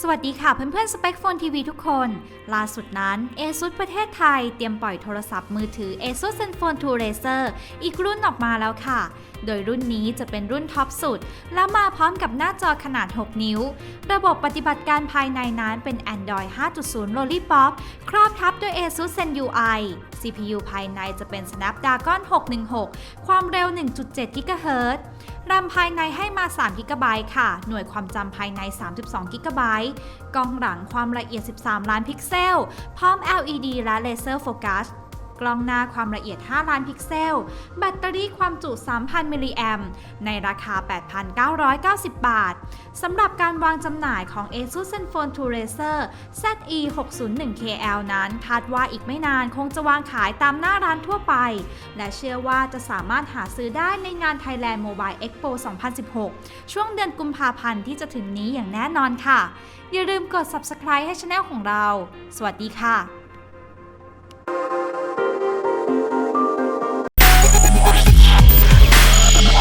สวัสดีค่ะเพื่อนๆสเปคโฟนทีวีทุกคน ล่าสุดนั้น ASUS ประเทศไทย เตรียมปล่อยโทรศัพท์มือถือ ASUS ZenFone 2 Razer อีกรุ่นออกมาแล้วค่ะ โดยรุ่นนี้จะเป็นรุ่นท็อปสุด แล้วมาพร้อมกับหน้าจอขนาด 6 นิ้ว ระบบปฏิบัติการภายในนั้นเป็น Android 5.0 Lollipop ครอบทับด้วย ASUS ZenUI CPU ภายในจะเป็น Snapdragon 616 ความเร็ว 1.7 GHz แรมภายในให้มา3 g b ค่ะ หน่วยความจำภายใน 32 g b กล้องหลังความละเอียด 13 ล้านพิกเซล พร้อม LED และเลเซอร์โฟกัส กล้องหน้าความละเอียด 5 ล้านพิกเซล แบตเตอรี่ความจุ 3,000 มิลลิแอมในราคา 8,990 บาท สำหรับการวางจำหน่ายของ ASUS ZenFone 2 Razer ZE 601 KL นั้นคาดว่าอีกไม่นานคงจะวางขายตามหน้าร้านทั่วไป และเชื่อว่าจะสามารถหาซื้อได้ในงาน Thailand Mobile Expo 2016 ช่วงเดือนกุมภาพันธ์ที่จะถึงนี้อย่างแน่นอนค่ะ อย่าลืมกด subscribe ให้ช anel ของเรา สวัสดีค่ะ